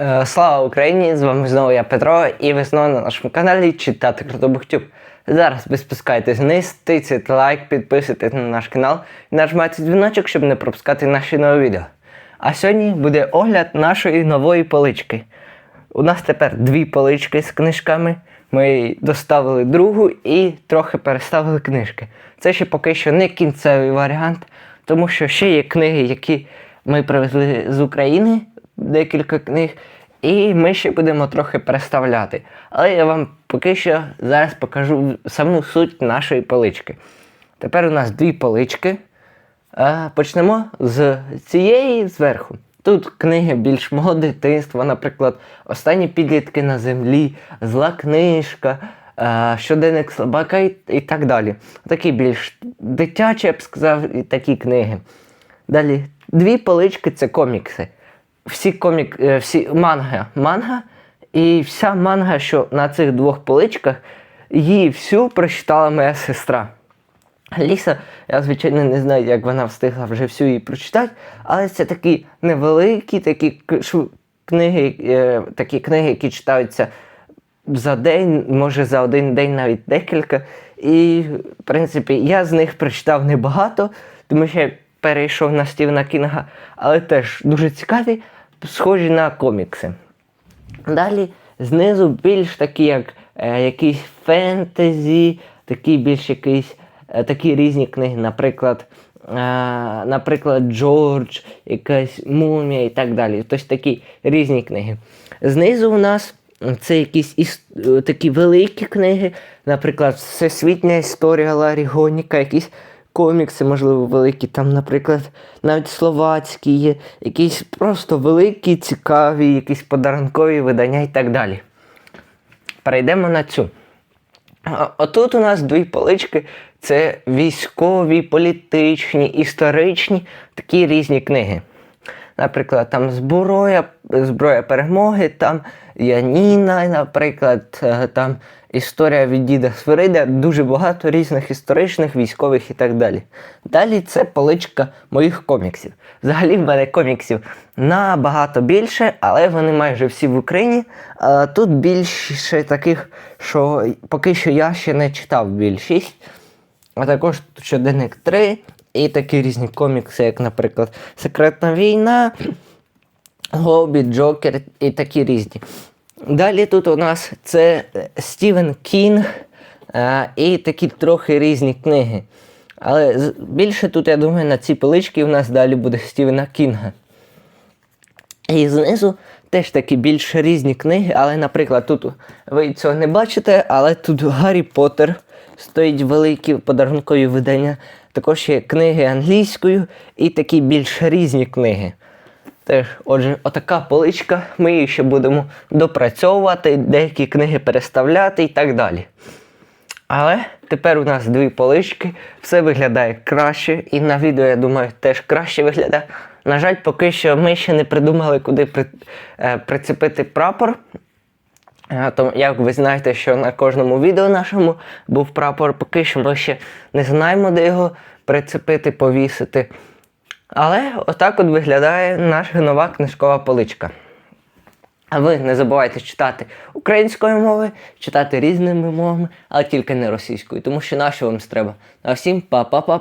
Е, Слава Україні! З вами знову я Петро, і ви знову на нашому каналі Читати Крутобухтюб. Зараз ви спускаєтесь вниз, тицяйте лайк, підписуйтесь на наш канал і нажимайте дзвіночок, щоб не пропускати наші нові відео. А сьогодні буде огляд нашої нової полички. У нас тепер дві полички з книжками. Ми доставили другу і трохи переставили книжки. Це ще поки що не кінцевий варіант, тому що ще є книги, які ми привезли з України, декілька книг, і ми ще будемо трохи переставляти. Але я вам поки що зараз покажу саму суть нашої полички. Тепер у нас дві полички. Почнемо з цієї зверху. Тут книги більш мого дитинства, наприклад, Останні підлітки на землі, Зла книжка, Щоденник слабака і так далі. Такі більш дитячі, я б сказав, і такі книги. Далі, дві полички це комікси. Всі комік, е, всі манга, манга, і вся манга, що на цих двох поличках, її всю прочитала моя сестра. Ліса, я звичайно не знаю, як вона встигла вже всю її прочитати, але це такі невеликі такі книги, е, такі книги, які читаються за день, може за один день навіть декілька. І, в принципі, я з них прочитав небагато, тому що перейшов на Стівена Кінга, але теж дуже цікаві, схожі на комікси. Далі знизу більш такі, як е, якісь фентезі, такі більш якісь е, такі різні книги, наприклад, е, наприклад, Джордж, якась мумія і так далі. Тобто такі різні книги. Знизу у нас це якісь іс- такі великі книги, наприклад, Всесвітня історія Ларі Гоніка, якісь комікси, можливо, великі, там, наприклад, навіть словацькі є, якісь просто великі, цікаві, якісь подарункові видання і так далі. Перейдемо на цю. Отут у нас дві полички: це військові, політичні, історичні, такі різні книги. Наприклад, там зброя, зброя перемоги, там Яніна, наприклад, е, там історія від діда Свирида, дуже багато різних історичних, військових і так далі. Далі це поличка моїх коміксів. Взагалі в мене коміксів набагато більше, але вони майже всі в Україні. А тут більше таких, що поки що я ще не читав більшість. А також щоденник 3 і такі різні комікси, як, наприклад, Секретна війна, Гобі, Джокер і такі різні. Далі тут у нас це е, Стівен Кінг е, і такі трохи різні книги. Але більше тут, я думаю, на цій поличці у нас далі буде Стівена Кінга. І знизу теж такі більш різні книги, але, наприклад, тут ви цього не бачите, але тут Гаррі Поттер стоїть великі подарункові видання. Також є книги англійською і такі більш різні книги. Теж, отже, отака поличка, ми її ще будемо допрацьовувати, деякі книги переставляти і так далі. Але тепер у нас дві полички, все виглядає краще, і на відео, я думаю, теж краще виглядає. На жаль, поки що ми ще не придумали, куди при, е, прицепити прапор. Тому, як ви знаєте, що на кожному відео нашому був прапор, поки що ми ще не знаємо, де його прицепити, повісити. Але отак от виглядає наша нова книжкова поличка. А ви не забувайте читати українською мовою, читати різними мовами, але тільки не російською, тому що нащо вам треба. А всім па-па-па.